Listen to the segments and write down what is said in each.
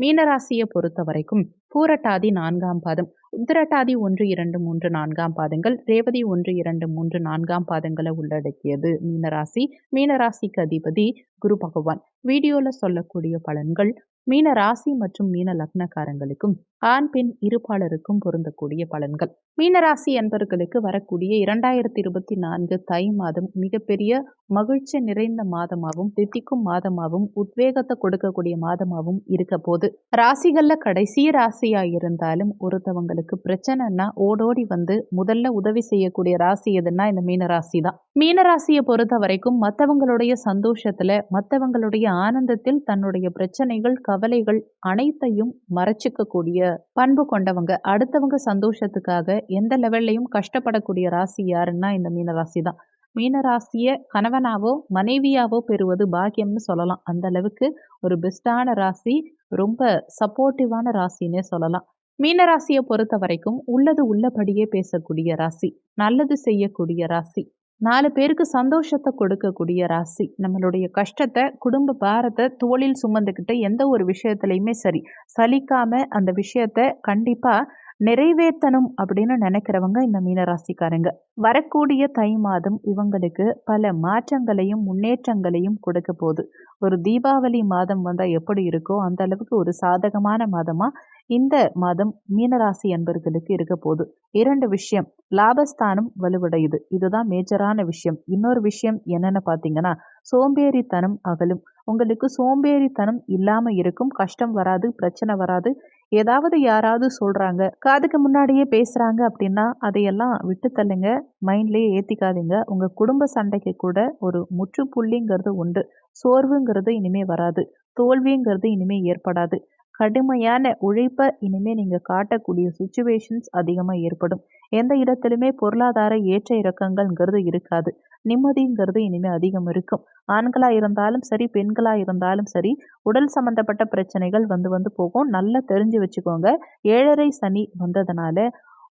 மீனராசியை பொறுத்த வரைக்கும் பூரட்டாதி நான்காம் பாதம் உத்திரட்டாதி ஒன்று இரண்டு மூன்று நான்காம் பாதங்கள் ரேவதி ஒன்று இரண்டு மூன்று நான்காம் பாதங்களை உள்ளடக்கியது. மீனராசி மீனராசிக்கு அதிபதி குரு பகவான். வீடியோல சொல்லக்கூடிய பலன்கள் மீன ராசி மற்றும் மீன லக்னக்காரங்களுக்கும் ஆண் பெண் இருபாலருக்கும் பொருந்தக்கூடிய பலன்கள். மீனராசி என்பவர்களுக்கு வரக்கூடிய இரண்டாயிரத்தி இருபத்தி நான்கு தை மாதம் மிகப்பெரிய மகிழ்ச்சி நிறைந்த மாதமாகவும் தித்திக்கும் மாதமாகவும் உத்வேகத்தை கொடுக்கக்கூடிய மாதமாகவும் இருக்க போது ராசிகள்ல கடைசி ராசியா இருந்தாலும் ஒருத்தவங்களுக்கு பிரச்சனைனா ஓடோடி வந்து முதல்ல உதவி செய்யக்கூடிய ராசி எதுன்னா இந்த மீனராசி தான் மீனராசியை பொறுத்த வரைக்கும் மற்றவங்களுடைய சந்தோஷத்துல மற்றவங்களுடைய ஆனந்தத்தில் தன்னுடைய பிரச்சனைகள் கவலைகள் அனைத்தையும் மறைச்சிக்கக்கூடிய பண்பு கொண்டவங்க அடுத்தவங்க சந்தோஷத்துக்காக எந்த லெவல்லையும் கஷ்டப்படக்கூடிய ராசி யாருன்னா இந்த மீனராசி தான். மீனராசியை கணவனாவோ மனைவியாவோ பெறுவது பாக்கியம்னு சொல்லலாம். அந்த அளவுக்கு ஒரு பெஸ்டான ராசி ரொம்ப சப்போர்ட்டிவான ராசின்னே சொல்லலாம். மீனராசியை பொறுத்த வரைக்கும் உள்ளது உள்ளபடியே பேசக்கூடிய ராசி நல்லது செய்யக்கூடிய ராசி. நாலு பேருக்கு சந்தோஷத்தை கொடுக்கக்கூடிய ராசி. நம்மளுடைய கஷ்டத்தை குடும்ப பாரத்தை தோளில் சுமந்துக்கிட்டு எந்த ஒரு விஷயத்துலையுமே சரி சலிக்காம அந்த விஷயத்த கண்டிப்பாக நிறைவேற்றணும் அப்படின்னு நினைக்கிறவங்க இந்த மீனராசிக்காரங்க வரக்கூடிய தை மாதம் இவங்களுக்கு பல மாற்றங்களையும் முன்னேற்றங்களையும் கொடுக்க போகுது. ஒரு தீபாவளி மாதம் வந்தால் எப்படி இருக்கோ அந்த அளவுக்கு ஒரு சாதகமான மாதமாக இந்த மாதம் மீனராசி என்பர்களுக்கு இருக்க போது இரண்டு விஷயம் லாபஸ்தானம் வலுவடையுது. இதுதான் மேஜரான விஷயம். இன்னொரு விஷயம் என்னென்னு பார்த்தீங்கன்னா சோம்பேறித்தனம் அகலும். உங்களுக்கு சோம்பேறித்தனம் இல்லாமல் இருக்கும். கஷ்டம் வராது பிரச்சனை வராது. ஏதாவது யாராவது சொல்கிறாங்க காதுக்கு முன்னாடியே பேசுகிறாங்க அப்படின்னா அதையெல்லாம் விட்டு தள்ளுங்க. மைண்ட்லேயே ஏற்றிக்காதீங்க உங்கள் குடும்ப சண்டைக்கு கூட ஒரு முற்றுப்புள்ளிங்கிறது உண்டு. சோர்வுங்கிறது இனிமே வராது. தோல்விங்கிறது இனிமே ஏற்படாது. கடுமையான உழைப்பை இனிமேல் நீங்கள் காட்டக்கூடிய சுச்சுவேஷன்ஸ் அதிகமாக ஏற்படும். எந்த இடத்துலையுமே பொருளாதார ஏற்ற இறக்கங்கள்ங்கிறது இருக்காது. நிம்மதிங்கிறது இனிமேல் அதிகம் இருக்கும். ஆண்களாக இருந்தாலும் சரி பெண்களாக இருந்தாலும் சரி உடல் சம்மந்தப்பட்ட பிரச்சனைகள் வந்து வந்து போகும். நல்லா தெரிஞ்சு வச்சுக்கோங்க. ஏழரை சனி வந்ததுனால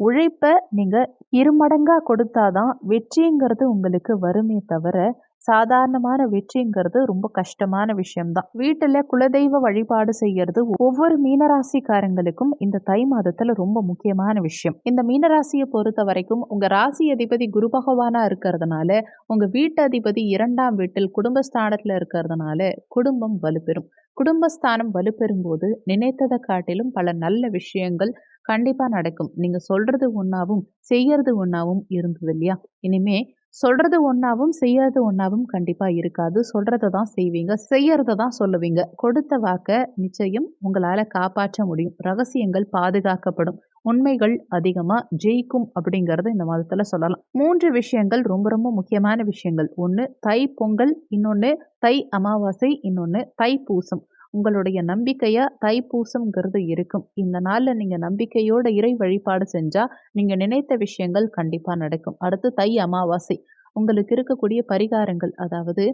உழைப்பை நீங்கள் இருமடங்காக கொடுத்தாதான் வெற்றிங்கிறது உங்களுக்கு வருமே தவிர சாதாரணமான வெற்றிங்கிறது ரொம்ப கஷ்டமான விஷயம்தான். வீட்டில் குலதெய்வ வழிபாடு செய்யறது ஒவ்வொரு மீனராசிக்காரங்களுக்கும் இந்த தை மாதத்துல ரொம்ப முக்கியமான விஷயம். இந்த மீனராசியை பொறுத்த வரைக்கும் உங்க ராசி அதிபதி குரு பகவானா இருக்கிறதுனால உங்க வீட்டு அதிபதி இரண்டாம் வீட்டில் குடும்பஸ்தானத்துல இருக்கிறதுனால குடும்பம் வலுப்பெறும். குடும்பஸ்தானம் வலுப்பெறும் போது நினைத்ததை காட்டிலும் பல நல்ல விஷயங்கள் கண்டிப்பா நடக்கும். நீங்க சொல்றது ஒன்னாவும் செய்யறது ஒன்னாவும் இருந்தது இல்லையா? இனிமே சொல்கிறது ஒன்றாவும் செய்யறது ஒன்றாவும் கண்டிப்பாக இருக்காது. சொல்கிறத தான் செய்வீங்க. செய்யறத தான் சொல்லுவீங்க. கொடுத்த வாக்கை நிச்சயம் உங்களால் காப்பாற்ற முடியும். ரகசியங்கள் பாதுகாக்கப்படும். உண்மைகள் அதிகமாக ஜெயிக்கும் அப்படிங்கிறத இந்த மாதத்தில் சொல்லலாம். மூன்று விஷயங்கள் ரொம்ப ரொம்ப முக்கியமான விஷயங்கள். ஒன்று தை பொங்கல் இன்னொன்று தை அமாவாசை இன்னொன்று தை பூசம். உங்களுடைய நம்பிக்கையாக தைப்பூசம்ங்கிறது இருக்கும். இந்த நாளில் நீங்கள் நம்பிக்கையோட இறை வழிபாடு செஞ்சால் நீங்கள் நினைத்த விஷயங்கள் கண்டிப்பாக நடக்கும். அடுத்து தை அமாவாசை. உங்களுக்கு இருக்கக்கூடிய பரிகாரங்கள் அதாவது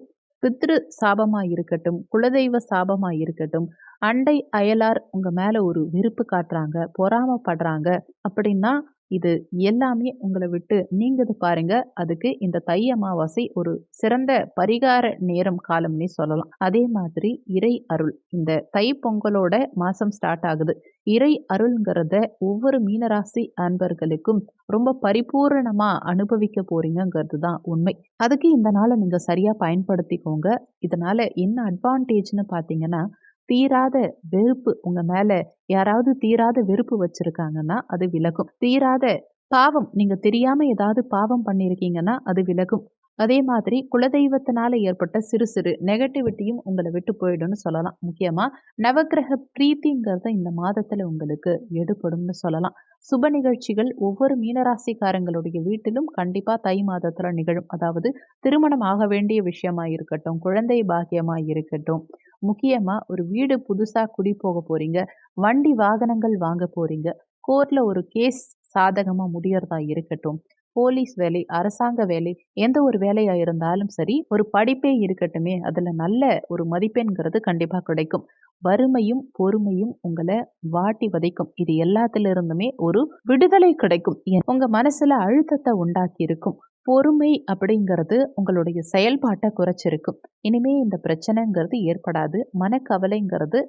பித்ரு சாபமாக இருக்கட்டும் குலதெய்வ சாபமாக இருக்கட்டும் அண்டை அயலார் உங்கள் மேலே ஒரு விருப்பு காட்டுறாங்க பொறாமப்படுறாங்க அப்படின்னா இது எல்லாமே உங்களை விட்டு நீங்குது பாருங்க. அதுக்கு இந்த தை அமாவாசை ஒரு சிறந்த பரிகார நேரம் காலம்னே சொல்லலாம். அதே மாதிரி இறை அருள். இந்த தை பொங்கலோட மாசம் ஸ்டார்ட் ஆகுது. இறை அருள்ங்கிறத ஒவ்வொரு மீனராசி அன்பர்களுக்கும் ரொம்ப பரிபூரணமா அனுபவிக்க போறீங்கிறது தான் உண்மை. அதுக்கு இந்த நாளை நீங்க சரியா பயன்படுத்திக்கோங்க. இதனால என்ன அட்வான்டேஜ்னு பார்த்தீங்கன்னா தீராத வெறுப்பு உங்க மேல யாராவது தீராத வெறுப்பு வச்சிருக்காங்கன்னா அது விலகும். தீராத பாவம் நீங்க தெரியாம ஏதாவது பாவம் பண்ணிருக்கீங்கன்னா அது விலகும். அதே மாதிரி குலதெய்வத்தினால ஏற்பட்ட சிறு சிறு நெகட்டிவிட்டியும் உங்களை விட்டு போயிடும்னு சொல்லலாம். முக்கியமா நவகிரக பிரீத்திங்கிறத இந்த மாதத்துல உங்களுக்கு எடுபடும்னு சொல்லலாம். சுப நிகழ்ச்சிகள் ஒவ்வொரு மீனராசிக்காரங்களுடைய வீட்டிலும் கண்டிப்பா தை மாதத்துல நிகழும். அதாவது திருமணம் ஆக வேண்டிய விஷயமா இருக்கட்டும் குழந்தை பாக்கியமா இருக்கட்டும் முக்கியமாக ஒரு வீடு புதுசாக குடி போக போகிறீங்க வண்டி வாகனங்கள் வாங்க போகிறீங்க கோர்ட்டில் ஒரு கேஸ் சாதகமாக முடியறதா இருக்கட்டும். போலீஸ் வேலை அரசாங்க வேலை எந்த ஒரு வேலையாக இருந்தாலும் சரி ஒரு படிப்பே இருக்கட்டுமே. அதில் நல்ல ஒரு மதிப்பெண்கிறது கண்டிப்பாக கிடைக்கும். வறுமையும் பொறுமையும் உங்களை வாட்டி வதைக்கும். இது எல்லாத்துல இருந்துமே ஒரு விடுதலை கிடைக்கும். ஏன் உங்க மனசுல அழுத்தத்தை உண்டாக்கி இருக்கும் பொறுமை அப்படிங்கிறது உங்களுடைய செயல்பாட்டை குறைச்சிருக்கும். இனிமே இந்த பிரச்சனைங்கிறது ஏற்படாது. மனக்கவலைங்கிறது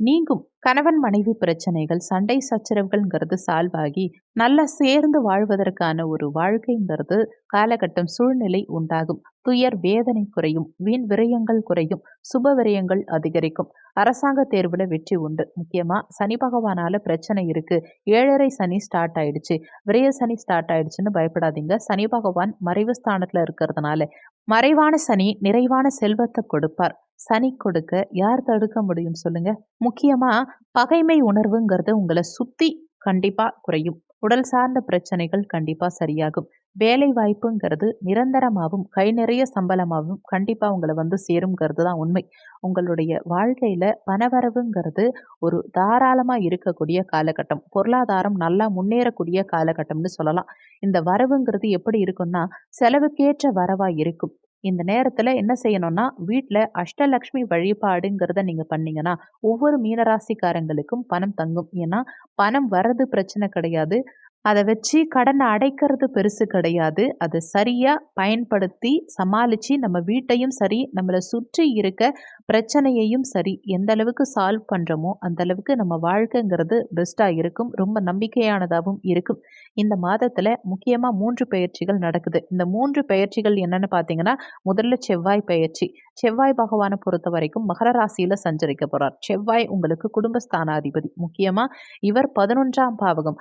நீங்கும். கணவன் மனைவி பிரச்சனைகள் சண்டை சச்சரவுகள்ங்கிறது சால்வ் ஆகி நல்லா சேர்ந்து வாழ்வதற்கான ஒரு வாழ்க்கைங்கிறது காலகட்டம் சூழ்நிலை உண்டாகும். துயர் வேதனை குறையும். வீண் விரயங்கள் குறையும். சுப விரயங்கள் அதிகரிக்கும். அரசாங்க தேர்வுல வெற்றி உண்டு. முக்கியமா சனி பகவானால பிரச்சனை இருக்கு. ஏழரை சனி ஸ்டார்ட் ஆயிடுச்சு. விரய சனி ஸ்டார்ட் ஆயிடுச்சுன்னு பயப்படாதீங்க. சனி பகவான் மறைவு ஸ்தானத்துல இருக்கிறதுனால. மறைவான சனி நிறைவான செல்வத்தை கொடுப்பார். சனி கொடுக்க யார் தடுக்க முடியும் சொல்லுங்க? முக்கியமா பகைமை உணர்வுங்கிறது உங்களை சுத்தி கண்டிப்பா குறையும். உடல் சார்ந்த பிரச்சனைகள் கண்டிப்பா சரியாகும். வேலை வாய்ப்புங்கிறது நிரந்தரமாகவும் கை நிறைய சம்பளமாகவும் கண்டிப்பா உங்களை வந்து சேருங்கிறது தான் உண்மை. உங்களுடைய வாழ்க்கையில பணவரவுங்கிறது ஒரு தாராளமா இருக்கக்கூடிய காலகட்டம். பொருளாதாரம் நல்லா முன்னேறக்கூடிய காலகட்டம்னு சொல்லலாம். இந்த வரவுங்கிறது எப்படி இருக்கும்னா செலவுக்கேற்ற வரவா இருக்கும். இந்த நேரத்துல என்ன செய்யணும்னா வீட்டுல அஷ்டலக்ஷ்மி வழிபாடுங்கிறத நீங்க பண்ணீங்கன்னா ஒவ்வொரு மீனராசிக்காரங்களுக்கும் பணம் தங்கும். ஏன்னா பணம் வர்றது பிரச்சனை கிடையாது. அதை வச்சு கடனை அடைக்கிறது பெருசு கிடையாது. அதை சரியாக பயன்படுத்தி சமாளித்து நம்ம வீட்டையும் சரி நம்மளை சுற்றி இருக்க பிரச்சனையையும் சரி எந்த அளவுக்கு சால்வ் பண்ணுறோமோ அந்த அளவுக்கு நம்ம வாழ்க்கைங்கிறது பெஸ்ட்டாக இருக்கும். ரொம்ப நம்பிக்கையானதாகவும் இருக்கும். இந்த மாதத்தில் முக்கியமாக மூன்று பயிற்சிகள் நடக்குது. இந்த மூன்று பயிற்சிகள் என்னென்னு பார்த்தீங்கன்னா முதல்ல செவ்வாய் பயிற்சி. செவ்வாய் பகவானை பொறுத்த வரைக்கும் மகர ராசியில் சஞ்சரிக்க போகிறார் செவ்வாய் உங்களுக்கு குடும்பஸ்தானாதிபதி. முக்கியமாக இவர் பதினொன்றாம் பாவகம்.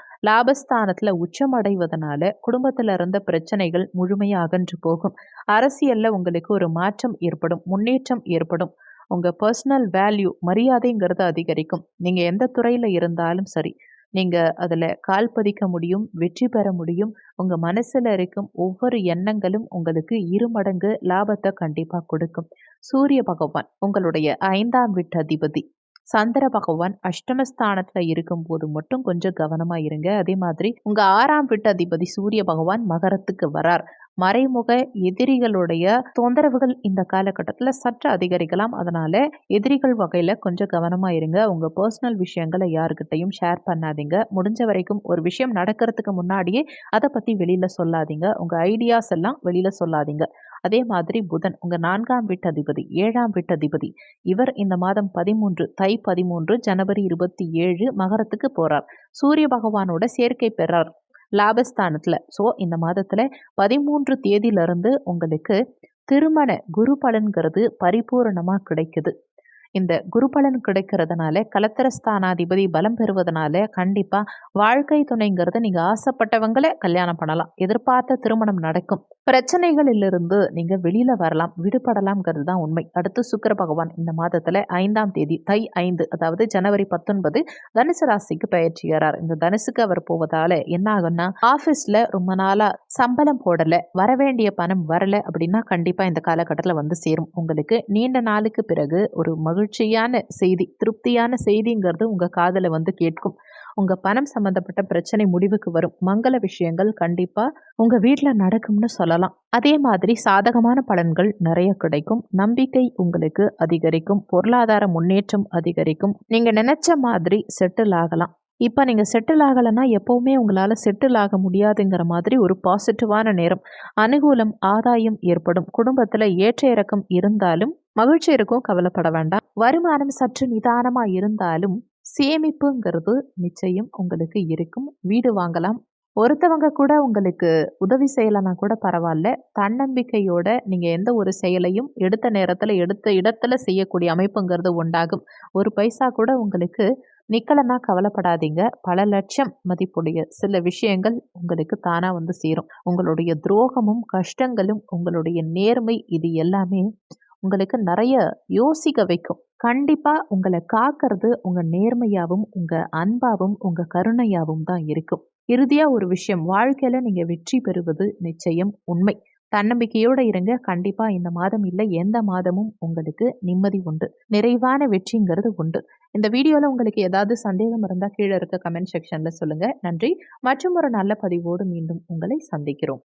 லாபஸ்தானத்தில் உச்சம் அடைவதனால குடும்பத்தில் இருந்த பிரச்சனைகள் முழுமையாக அகன்று போகும். அரசியலில் உங்களுக்கு ஒரு மாற்றம் ஏற்படும் முன்னேற்றம் ஏற்படும். உங்கள் பர்சனல் வேல்யூ மரியாதைங்கிறது அதிகரிக்கும். நீங்கள் எந்த துறையில் இருந்தாலும் சரி நீங்கள் அதில் கால் பதிக்க முடியும் வெற்றி பெற முடியும். உங்கள் மனசில் இருக்கும் ஒவ்வொரு எண்ணங்களும் உங்களுக்கு இருமடங்கு லாபத்தை கண்டிப்பாக கொடுக்கும். சூரிய பகவான் உங்களுடைய ஐந்தாம் வீட்டு அதிபதி சந்திர பகவான் அஷ்டமஸ்தானத்துல இருக்கும்போது மட்டும் கொஞ்சம் கவனமா இருங்க. அதே மாதிரி உங்க ஆறாம் வீட்டு அதிபதி சூரிய பகவான் மகரத்துக்கு வரார். மறைமுக எதிரிகளுடைய தொந்தரவுகள் இந்த காலகட்டத்தில் சற்று அதிகரிக்கலாம். அதனால எதிரிகள் வகையில் கொஞ்சம் கவனமாக இருங்க. உங்கள் பர்சனல் விஷயங்களை யாருக்கிட்டையும் ஷேர் பண்ணாதீங்க. முடிஞ்ச வரைக்கும் ஒரு விஷயம் நடக்கிறதுக்கு முன்னாடியே அதை பற்றி வெளியில் சொல்லாதீங்க. உங்கள் ஐடியாஸ் எல்லாம் வெளியில் சொல்லாதீங்க. அதே மாதிரி புதன் உங்கள் நான்காம் வீட்டதிபதி ஏழாம் வீட்டதிபதி இவர் இந்த மாதம் பதிமூன்று தை பதிமூன்று ஜனவரி இருபத்தி ஏழு மகரத்துக்கு போகிறார் சூரிய பகவானோட சேர்க்கை பெறார் லாபஸ்தானத்தில். ஸோ இந்த மாதத்தில் பதிமூன்று தேதியிலிருந்து உங்களுக்கு திருமண குரு பலன்கிறது பரிபூரணமாக கிடைக்குது. இந்த குரு பலன் கிடைக்கிறதுனால கலத்திரஸ்தானாதிபதி பலம் பெறுவதனால கண்டிப்பாக வாழ்க்கை துணைங்கிறத நீங்கள் ஆசைப்பட்டவங்களை கல்யாணம் பண்ணலாம். எதிர்பார்த்த திருமணம் நடக்கும். பிரச்சனைகளிலிருந்து நீங்கள் வெளியில் வரலாம். விடுபடலாம்ங்கிறது தான் உண்மை. அடுத்து சுக்கர பகவான் இந்த மாதத்தில் ஐந்தாம் தேதி தை ஐந்து அதாவது ஜனவரி பத்தொன்பது தனுசு ராசிக்கு பயிற்சியார் இந்த தனுசுக்கு அவர் போவதால் என்ன ஆகும்னா ஆஃபீஸில் ரொம்ப நாளாக சம்பளம் போடலை வரவேண்டிய பணம் வரலை அப்படின்னா கண்டிப்பாக இந்த காலகட்டத்தில் வந்து சேரும். உங்களுக்கு நீண்ட நாளுக்கு பிறகு ஒரு மகிழ்ச்சி மகிழ்ச்சியான செய்தி திருப்தியான செய்திங்கிறது உங்கள் காதில் வந்து கேட்கும். உங்கள் பணம் சம்மந்தப்பட்ட பிரச்சனை முடிவுக்கு வரும். மங்கள விஷயங்கள் கண்டிப்பாக உங்கள் வீட்டில் நடக்கும்னு சொல்லலாம். அதே மாதிரி சாதகமான பலன்கள் நிறைய கிடைக்கும். நம்பிக்கை உங்களுக்கு அதிகரிக்கும். பொருளாதார முன்னேற்றம் அதிகரிக்கும். நீங்கள் நினச்ச மாதிரி செட்டில் ஆகலாம். இப்போ நீங்கள் செட்டில் ஆகலைன்னா எப்போவுமே உங்களால் செட்டில் ஆக முடியாதுங்கிற மாதிரி ஒரு பாசிட்டிவான நேரம். அனுகூலம் ஆதாயம் ஏற்படும். குடும்பத்தில் ஏற்ற இறக்கம் இருந்தாலும் மகிழ்ச்சி இருக்கும் கவலைப்பட வேண்டாம். வருமானம் சற்று நிதானமாக இருந்தாலும் சேமிப்புங்கிறது நிச்சயம் உங்களுக்கு இருக்கும். வீடு வாங்கலாம். ஒருத்தவங்க கூட உங்களுக்கு உதவி செய்யலைன்னா கூட பரவாயில்ல. தன்னம்பிக்கையோட நீங்கள் எந்த ஒரு செயலையும் எடுத்த நேரத்தில் எடுத்த இடத்துல செய்யக்கூடிய அமைப்புங்கிறது உண்டாகும். ஒரு பைசா கூட உங்களுக்கு நிக்கலன்னா கவலைப்படாதீங்க. பல லட்சம் மதிப்புடைய சில விஷயங்கள் உங்களுக்கு தானாக வந்து சேரும். உங்களுடைய துரோகமும் கஷ்டங்களும் உங்களுடைய நேர்மை இது எல்லாமே உங்களுக்கு நிறைய யோசிக்க வைக்கும். கண்டிப்பாக உங்களை காக்கிறது உங்கள் நேர்மையாகவும் உங்கள் அன்பாகவும் உங்கள் கருணையாகவும் தான் இருக்கும். இறுதியாக ஒரு விஷயம் வாழ்க்கையில் நீங்கள் வெற்றி பெறுவது நிச்சயம் உண்மை. தன்னம்பிக்கையோடு இருங்க. கண்டிப்பாக இந்த மாதம் இல்லை எந்த மாதமும் உங்களுக்கு நிம்மதி உண்டு. நிறைவான வெற்றிங்கிறது உண்டு. இந்த வீடியோவில் உங்களுக்கு ஏதாவது சந்தேகம் இருந்தால் கீழே இருக்க கமெண்ட் செக்ஷனில் சொல்லுங்கள் நன்றி. மற்றும் ஒரு நல்ல பதிவோடு மீண்டும் உங்களை சந்திக்கிறோம்.